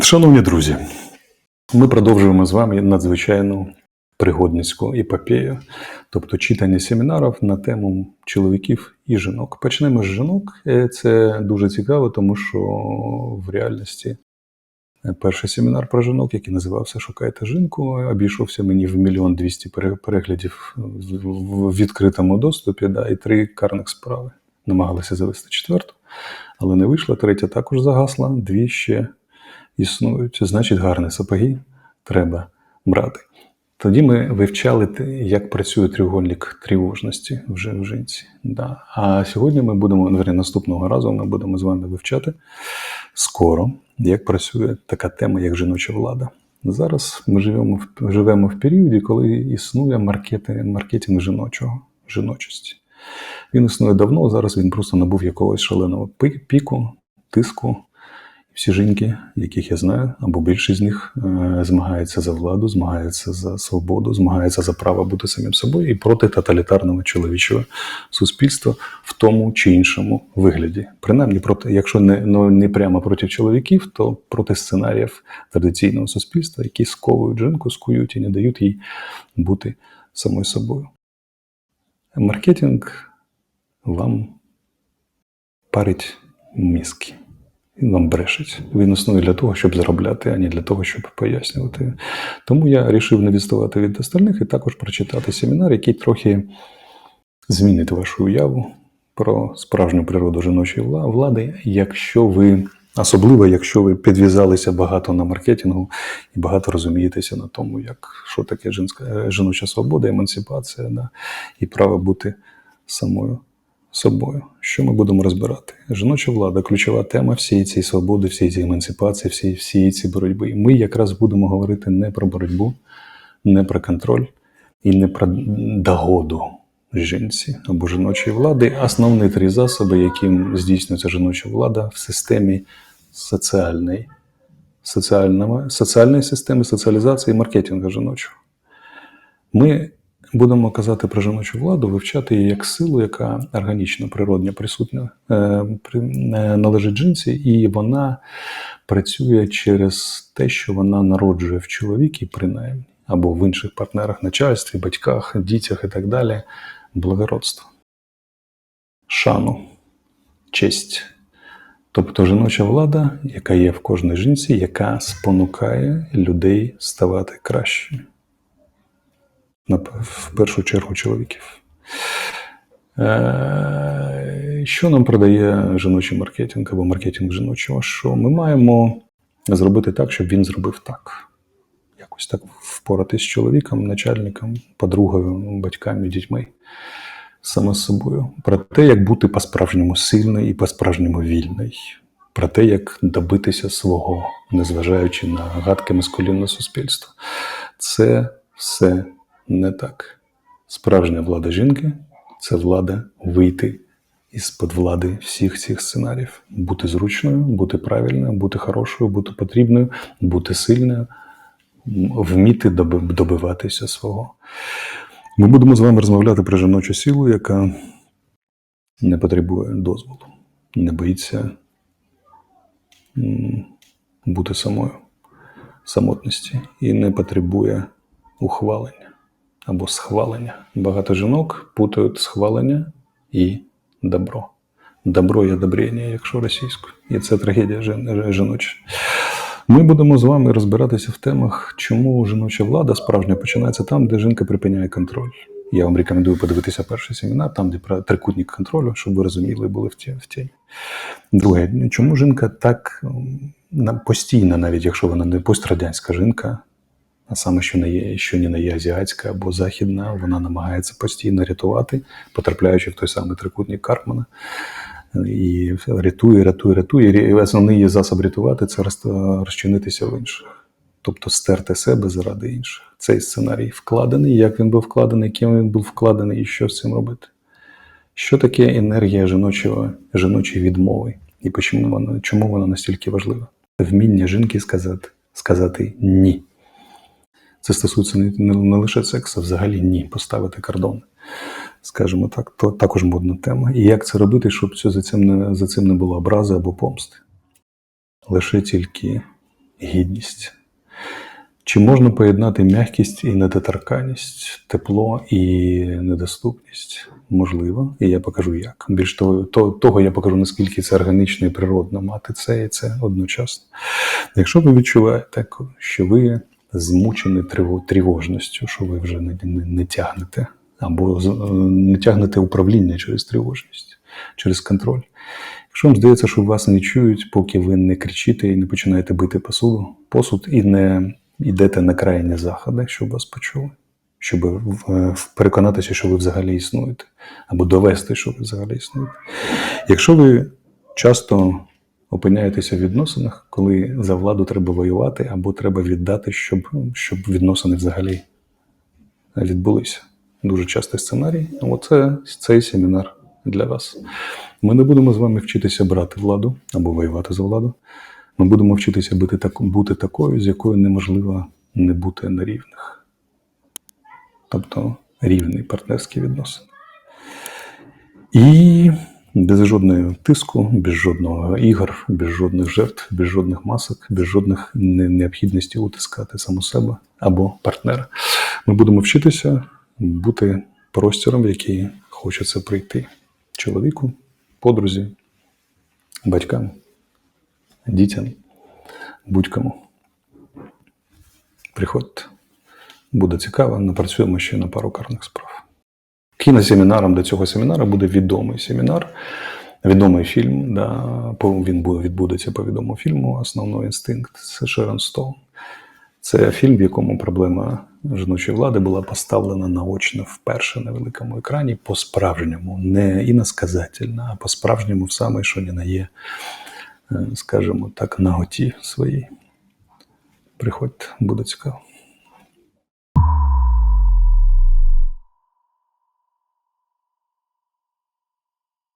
Шановні друзі, ми продовжуємо з вами надзвичайну пригодницьку епопею, тобто читання семінарів на тему чоловіків і жінок. Почнемо з жінок. Е, Це дуже цікаво, тому що в реальності е, перший семінар про жінок, який називався Шукайте жінку, обійшовся мені в мільйон двісті пере- переглядів в відкритому доступі, да, і три карних справи. Намагалися завести четверту, але не вийшло. Третя також загасла, дві ще існують. Значить, гарні сапоги треба брати. Тоді ми вивчали, як працює треугольник тривожності вже в жінці. Да. А сьогодні ми будемо, верні, наступного разу ми будемо з вами вивчати скоро, як працює така тема, як жіноча влада. Зараз ми живемо в, живемо в періоді, коли існує маркети, маркетинг жіночого, жіночості. Він існує давно, зараз він просто набув якогось шаленого піку, тиску. Всі жінки, яких я знаю, або більшість з них е, змагаються за владу, змагаються за свободу, змагаються за право бути самим собою і проти тоталітарного чоловічого суспільства в тому чи іншому вигляді. Принаймні, проти, якщо не, ну, не прямо проти чоловіків, то проти сценаріїв традиційного суспільства, які сковують жінку, скують і не дають їй бути самою собою. Маркетинг вам парить мізки. Він вам брешить. Він існує для того, щоб заробляти, а не для того, щоб пояснювати. Тому я вирішив не відставати від остальних і також прочитати семінар, який трохи змінить вашу уяву про справжню природу жіночої вла- влади, якщо ви. Особливо, якщо ви підв'язалися багато на маркетингу і багато розумієтеся на тому, як що таке жінська, е, жіноча свобода, емансипація да, і право бути самою собою. Що ми будемо розбирати? Жіноча влада ключова тема всієї цієї свободи, всієї цієї емансипації, всієї, всієї цієї боротьби. І ми якраз будемо говорити не про боротьбу, не про контроль і не про догоду жінці або жіночої влади. Основні три засоби, яким здійснюється жіноча влада в системі соціальної, соціальної системи, соціалізації і маркетингу жіночого. Ми будемо казати про жіночу владу, вивчати її як силу, яка органічно, природньо присутня, е, е, належить жінці, і вона працює через те, що вона народжує в чоловікі, принаймні, або в інших партнерах, начальстві, батьках, дітях і так далі, благородство, шану, честь. Тобто жіноча влада, яка є в кожній жінці, яка спонукає людей ставати на- в першу чергу чоловіків. Е, Що нам продає жіночий маркетинг або маркетинг жіночого? Що ми маємо зробити так, щоб він зробив так. Якось так впоратись з чоловіком, начальником, подругою, батьками, дітьми, саме з собою. Про те, як бути по-справжньому сильний і по-справжньому вільний. Про те, як добитися свого, незважаючи на гадке маскулінне суспільство. Це все не так. Справжня влада жінки це влада вийти із-под влади всіх цих сценаріїв. Бути зручною, бути правильною, бути хорошою, бути потрібною, бути сильною, вміти добиватися свого. Ми будемо з вами розмовляти про жіночу силу, яка не потребує дозволу, не боїться бути самою, самотності і не потребує ухвалення або схвалення. Багато жінок путають схвалення і добро. Добро є одобрення, якщо російською. І це трагедія жін- жіноча. Ми будемо з вами розбиратися в темах, чому жіноча влада справжня починається там, де жінка припиняє контроль. Я вам рекомендую подивитися перший семінар, там, де про трикутник контролю, щоб ви розуміли були в ті- темі. Друге, чому жінка так м, на- постійно, навіть якщо вона не пострадянська жінка, а саме, що не є, що не є азіатська або західна, вона намагається постійно рятувати, потрапляючи в той самий трикутник Карпмана. І рятує, рятує, рятує. І основний її засіб рятувати це розчинитися в інших. Тобто стерти себе заради інших. Цей сценарій вкладений, як він був вкладений, ким він був вкладений і що з цим робити. Що таке енергія жіночого, жіночої відмови? І чому вона, чому вона настільки важлива? Вміння жінки сказати, сказати ні. Це стосується не, лише сексу, а взагалі ні, поставити кордон. Скажімо так, то також модна тема. І як це робити, щоб за, цим не, за цим не було образи або помсти? Лише тільки гідність. Чи можна поєднати м'якість і недоторканність, тепло і недоступність? Можливо, і я покажу як. Більш того, то- того я покажу, наскільки це органічно і природно мати це і це одночасно. Якщо ви відчуваєте, що ви змучені тривожністю, що ви вже не, не, не тягнете, або е, не тягнете управління через тривожність, через контроль. Якщо вам здається, що вас не чують, поки ви не кричите і не починаєте бити посуду, посуд і не йдете на крайні заходи, щоб вас почули, щоб е, переконатися, що ви взагалі існуєте, або довести, що ви взагалі існуєте. Якщо ви часто опиняєтеся в відносинах, коли за владу треба воювати, або треба віддати, щоб, щоб відносини взагалі відбулися. Дуже частий сценарій. Оце цей семінар для вас. Ми не будемо з вами вчитися брати владу або воювати за владу. Ми будемо вчитися бути, так, бути такою, з якою неможливо не бути на рівних. Тобто рівні партнерські відносини. І без жодного тиску, без жодного ігор, без жодних жертв, без жодних масок, без жодних необхідності утискати саму себе або партнера. Ми будемо вчитися бути простором, в який хочеться прийти чоловіку, подрузі, батькам, дітям, будь-кому. Приходьте. Буде цікаво, напрацюємо ще на пару карних справ. Кіносемінаром до цього семінару буде відомий семінар, відомий фільм. Да, він буде, відбудеться по відомому фільму Основний інстинкт це Шерон Стоун. Це фільм, в якому проблема жіночої влади була поставлена наочно вперше на великому екрані по-справжньому, не іносказательно, а по-справжньому в самій, що ні на є, е, скажімо так, наготі своїй. Приходьте, буде цікаво.